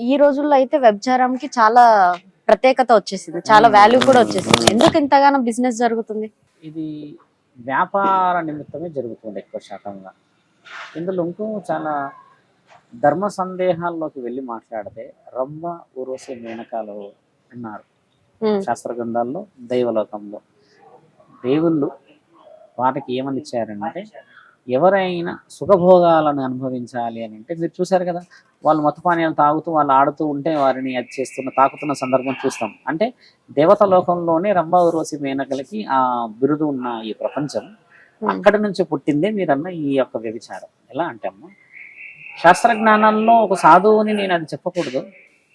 ఈ రోజుల్లో అయితే వ్యభిచారంకి చాలా ప్రత్యేకత వచ్చేసింది. చాలా వాల్యూ కూడా వచ్చేసింది. ఎందుకు ఇంతగానో బిజినెస్ జరుగుతుంది? ఇది వ్యాపార నిమిత్తమే జరుగుతుంది ఎక్కువ శాతంగా. ఇందులో ఇంకో చాలా ధర్మ సందేహాల్లోకి వెళ్ళి మాట్లాడితే రంభ ఊర్వశి మేనకాలు ఉన్నారు ఉమ్, శాస్త్ర గ్రంథాల్లో దైవలోకంలో. దేవుళ్ళు వాటికి ఏమని ఇచ్చారంటే ఎవరైనా సుఖభోగాలను అనుభవించాలి అని అంటే మీరు చూశారు కదా వాళ్ళు మత్తపానీయాలు తాగుతూ వాళ్ళు ఆడుతూ ఉంటే వారిని అది చేస్తున్న తాకుతున్న సందర్భం చూస్తాం. అంటే దేవత లోకంలోనే రంభా ఉర్వశి మేనకలకి ఆ బిరుదు ఉన్న ఈ ప్రపంచం ఉమ్, అక్కడి నుంచి పుట్టిందే మీరన్న ఈ యొక్క వ్యభిచారం. ఎలా అంటే అమ్మ శాస్త్ర జ్ఞానంలో ఒక సాధువుని నేను అది చెప్పకూడదు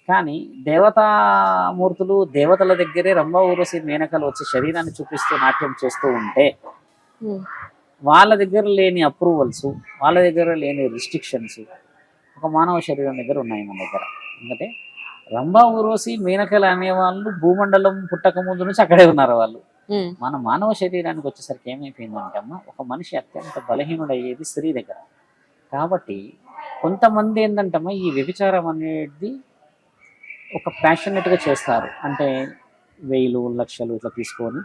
కానీ దేవతామూర్తులు దేవతల దగ్గరే రంభ ఊరసి మేనకలు వచ్చి శరీరాన్ని చూపిస్తూ నాట్యం చేస్తూ ఉంటే ఉమ్, వాళ్ళ దగ్గర లేని అప్రూవల్స్ వాళ్ళ దగ్గర లేని రిస్ట్రిక్షన్స్ ఒక మానవ శరీరం దగ్గర ఉన్నాయి మన దగ్గర. ఎందుకంటే రంభా ఊర్వశి మేనకలు అనేవాళ్ళు భూమండలం పుట్టక ముందు నుంచి అక్కడే ఉన్నారు వాళ్ళు. మన మానవ శరీరానికి వచ్చేసరికి ఏమైపోయిందంటే అమ్మ ఒక మనిషి అత్యంత బలహీనుడయ్యేది స్త్రీ దగ్గర. కాబట్టి కొంతమంది ఏంటంటమ్మా ఈ వ్యభిచారం అనేది ఒక ప్యాషనెట్గా చేస్తారు. అంటే వెయ్యిలు లక్షలు ఇట్లా తీసుకొని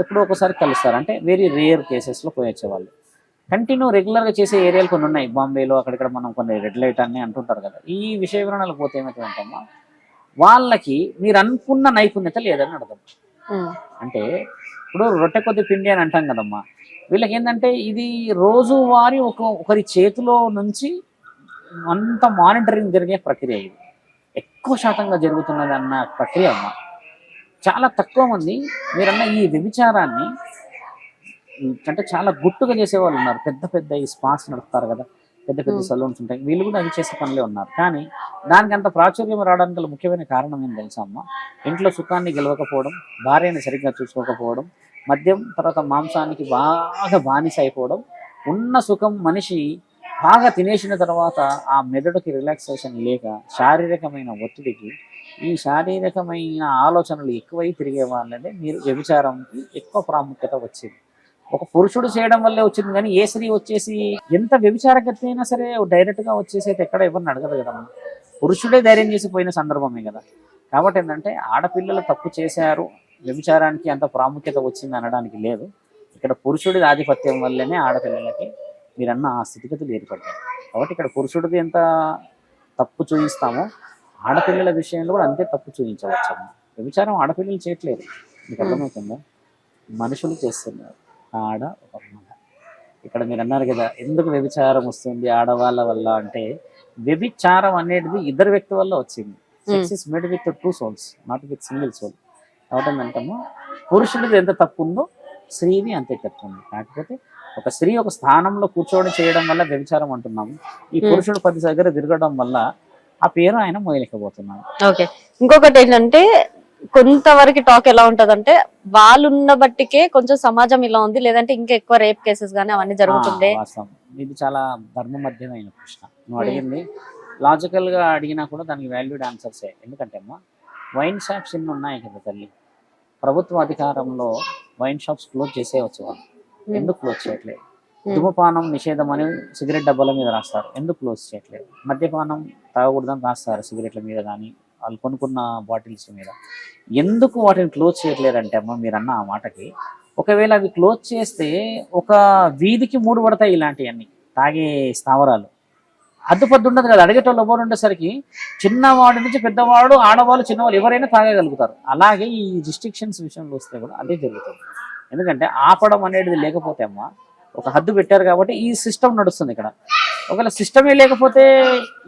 ఎప్పుడో ఒకసారి కలుస్తారు. అంటే వెరీ రేర్ కేసెస్లో పోయొచ్చే వాళ్ళు కంటిన్యూ రెగ్యులర్గా చేసే ఏరియాలు కొన్ని ఉన్నాయి. బాంబేలో అక్కడిక్కడ మనం కొన్ని రెడ్ లైట్ అని అంటుంటారు కదా. ఈ విషయ వివరణలు పోతే ఏమవుతుందంటమ్మా వాళ్ళకి మీరు అనుకున్న నైపుణ్యత లేదని అర్థం. అంటే ఇప్పుడు రొట్టె కొద్ది పిండి అని అంటాం కదమ్మా. వీళ్ళకి ఏంటంటే ఇది రోజువారీ ఒక ఒకరి చేతిలో నుంచి అంత మానిటరింగ్ జరిగే ప్రక్రియ ఇది. ఎక్కువ శాతంగా జరుగుతున్నది అన్న ప్రక్రియ అమ్మ. చాలా తక్కువ మంది మీరన్న ఈ వ్యభిచారాన్ని అంటే చాలా గుట్టుగా చేసేవాళ్ళు ఉన్నారు. పెద్ద పెద్ద ఈ స్పాట్స్ నడుపుతారు కదా. పెద్ద పెద్ద. సలూన్స్ ఉంటాయి. వీళ్ళు కూడా అవి చేసే పనులే ఉన్నారు. కానీ దానికి అంత ప్రాచుర్యం రావడానికి గల ముఖ్యమైన కారణం ఏం తెలుసా అమ్మ? ఇంట్లో సుఖాన్ని గెలవకపోవడం భార్యని సరిగ్గా చూసుకోకపోవడం మద్యం తర్వాత మాంసానికి బాగా బానిస అయిపోవడం ఉన్న సుఖం మనిషి బాగా తినేసిన తర్వాత ఆ మెదడుకి రిలాక్సేషన్ లేక శారీరకమైన ఒత్తిడికి ఈ శారీరకమైన ఆలోచనలు ఎక్కువై తిరిగే వాళ్ళనే మీరు వ్యభిచారంకి ఎక్కువ ప్రాముఖ్యత వచ్చింది. ఒక పురుషుడు చేయడం వల్లే వచ్చింది కానీ ఏ స్త్రీ వచ్చేసి ఎంత వ్యభిచారగతి అయినా సరే డైరెక్ట్గా వచ్చేసి అయితే ఎక్కడ ఎవరిని అడగదు కదమ్మా పురుషుడే ధైర్యం చేసి పోయిన సందర్భమే కదా. కాబట్టి ఏంటంటే ఆడపిల్లలు తప్పు చేశారు వ్యభిచారానికి అంత ప్రాముఖ్యత వచ్చింది అనడానికి లేదు. ఇక్కడ పురుషుడి ఆధిపత్యం వల్లనే ఆడపిల్లలకి మీరన్న ఆ స్థితిగతులు ఏర్పడ్డాయి. కాబట్టి ఇక్కడ పురుషుడిది ఎంత తప్పు చూపిస్తామో ఆడపిల్లల విషయంలో కూడా అంతే తప్పు చూపించవచ్చు అమ్మ వ్యభిచారం ఆడపిల్లలు చేయట్లేదు. మీకు అర్థమవుతుందా? మనుషులు చేస్తున్నారు. ఆడ ఒక మగ. ఇక్కడ మీరు అన్నారు కదా ఎందుకు వ్యభిచారం వస్తుంది ఆడవాళ్ళ వల్ల అంటే వ్యభిచారం అనేది ఇద్దరు వ్యక్తి వల్ల వచ్చింది. Sex is made with two souls not with single soul కాబట్టి ఏంటంటాము పురుషుడిది ఎంత తప్పు ఉందో స్త్రీది అంతే తప్పు ఉంది. కాకపోతే ఒక స్త్రీ ఒక స్థానంలో కూర్చోవడం చేయడం వల్ల వ్యభిచారం అంటున్నాము. ఈ పురుషుడు పది దగ్గర తిరగడం వల్ల ఆ పేరు ఆయన మోయలేకపోతున్నాడు. ఓకే ఇంకొకటి ఏంటంటే కొంతవరకు టాక్ ఎలా ఉంటదంటే వాళ్ళు ఉన్న బట్టికే కొంచెం సమాజం ఇలా ఉంది లేదంటే ఇంకా ఎక్కువ రేప్ కేసెస్ గానీ అవన్నీ జరుగుతుండే. ఇది చాలా ధర్మమధ్యమైన ప్రశ్న. నువ్వు అడిగింది లాజికల్గా అడిగినా కూడా దానికి వాల్యూడ్ ఆన్సర్సే. ఎందుకంటే అమ్మా వైన్ షాప్స్ ఎన్ని ఉన్నాయి కదా తల్లి. ప్రభుత్వ అధికారంలో వైన్ షాప్స్ క్లోజ్ చేసేయచ్చు వాళ్ళు. ఎందుకు క్లోజ్ చేయట్లేదు. ధూమపానం నిషేధం అని సిగరెట్ డబ్బాల మీద రాస్తారు. ఎందుకు క్లోజ్ చేయట్లేదు? మద్యపానం తాగకూడదని రాస్తారు సిగరెట్ల మీద కానీ వాళ్ళు కొనుక్కున్న బాటిల్స్ మీద. ఎందుకు వాటిని క్లోజ్ చేయట్లేదంటే అమ్మ మీరు అన్న ఆ మాటకి ఒకవేళ అవి క్లోజ్ చేస్తే ఒక వీధికి మూడు పడతాయి ఇలాంటివన్నీ తాగే స్థావరాలు. అద్దుపద్దు ఉండదు కదా అడిగేటోళ్ళు ఎవరు ఉండేసరికి చిన్నవాడి నుంచి పెద్దవాడు ఆడవాళ్ళు చిన్నవాళ్ళు ఎవరైనా తాగగలుగుతారు. అలాగే ఈ రిస్ట్రిక్షన్స్ విషయంలో వస్తే కూడా అదే జరుగుతుంది. ఎందుకంటే ఆపడం అనేది లేకపోతే అమ్మ ఒక హద్దు పెట్టారు కాబట్టి ఈ సిస్టమ్ నడుస్తుంది ఇక్కడ. ఒకవేళ సిస్టమే లేకపోతే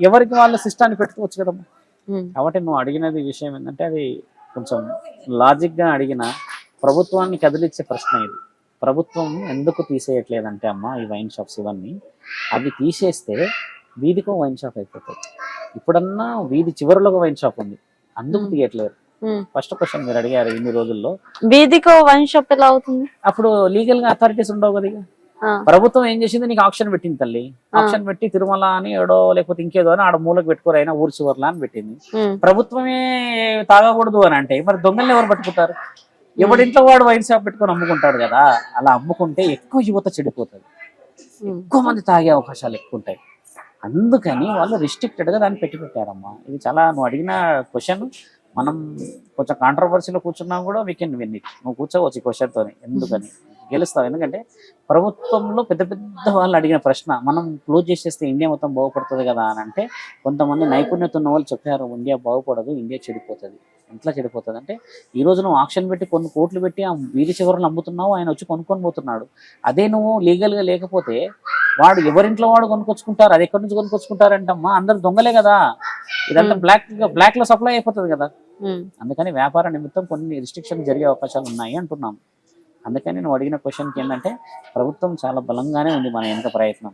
ఎవరికి వాళ్ళ సిస్టాన్ని పెట్టుకోవచ్చు కదమ్మా? కాబట్టి నువ్వు అడిగినది విషయం ఏంటంటే అది కొంచెం లాజిక్గా అడిగిన ప్రభుత్వాన్ని కదిలిచ్చే ప్రశ్న ఇది. ప్రభుత్వం ఎందుకు తీసేయట్లేదంటే అమ్మ ఈ వైన్ షాప్స్ ఇవన్నీ అవి తీసేస్తే వీధికో వైన్ షాప్ అయిపోతుంది. ఇప్పుడన్నా వీధి చివరిలో వైన్ షాప్ ఉంది. అందుకు. తీయట్లేదు. ఫస్ట్ క్వశ్చన్ మీరు అడిగారు ఇన్ని రోజుల్లో. వీధికో వైన్ షాప్ ఎలా అవుతుంది? అప్పుడు లీగల్గా అథారిటీస్ ఉండవు కదా ప్రభుత్వం ఏం చేసింది? నీకు ఆప్షన్ పెట్టింది తల్లి. ఆప్షన్ పెట్టి తిరుమల అని ఏడో లేకపోతే ఇంకేదో అని ఆడ మూలకు పెట్టుకోరు. అయినా ఊరు చివర్లా అని పెట్టింది. ప్రభుత్వమే తాగకూడదు అని అంటే మరి దొంగల్ని ఎవరు పట్టుకుంటారు? ఎవడింట్లో వాడు వైన్ షాప్ పెట్టుకొని అమ్ముకుంటాడు కదా? అలా అమ్ముకుంటే ఎక్కువ యువత చెడిపోతుంది. ఎక్కువ మంది తాగే అవకాశాలు ఎక్కువ ఉంటాయి. అందుకని వాళ్ళు రిస్ట్రిక్టెడ్గా దాన్ని పెట్టి పెట్టారమ్మా. ఇది చాలా నువ్వు అడిగిన క్వశ్చన్ మనం కొంచెం కాంట్రవర్సీలో కూర్చున్నా కూడా వీ కెన్ విన్ ఇట్ నువ్వు కూర్చోవచ్చు ఈ క్వశ్చన్తో ఎందుకని? గెలుస్తావు. ఎందుకంటే ప్రభుత్వంలో పెద్ద పెద్ద వాళ్ళు అడిగిన ప్రశ్న మనం క్లోజ్ చేసేస్తే ఇండియా మొత్తం బాగుపడుతుంది కదా అని అంటే కొంతమంది నైపుణ్యత ఉన్న వాళ్ళు చెప్పారు ఇండియా బాగుపడదు ఇండియా చెడిపోతుంది. ఎట్లా చెడిపోతుంది. అంటే ఈ రోజు నువ్వు ఆక్షన్ పెట్టి కొన్ని కోట్లు పెట్టి ఆ వీధి చివరలు అమ్ముతున్నావు ఆయన వచ్చి కొనుక్కొని పోతున్నాడు. అదే నువ్వు లీగల్గా లేకపోతే వాడు ఎవరింట్లో వాడు కొనుక్కొచ్చుకుంటారు అది ఎక్కడి నుంచి కొనుక్కొచ్చుకుంటారంటమ్మా? అందరు దొంగలే కదా. ఇదంతా. బ్లాక్ బ్లాక్లో సప్లై అయిపోతుంది కదా. అందుకని వ్యాపార నిమిత్తం కొన్ని రిస్ట్రిక్షన్ జరిగే అవకాశాలు ఉన్నాయి అంటున్నాం అందుకని నేను అడిగిన క్వశ్చన్కి ఏంటంటే ప్రభుత్వం చాలా బలంగానే ఉంది మన వెనుక ప్రయత్నం.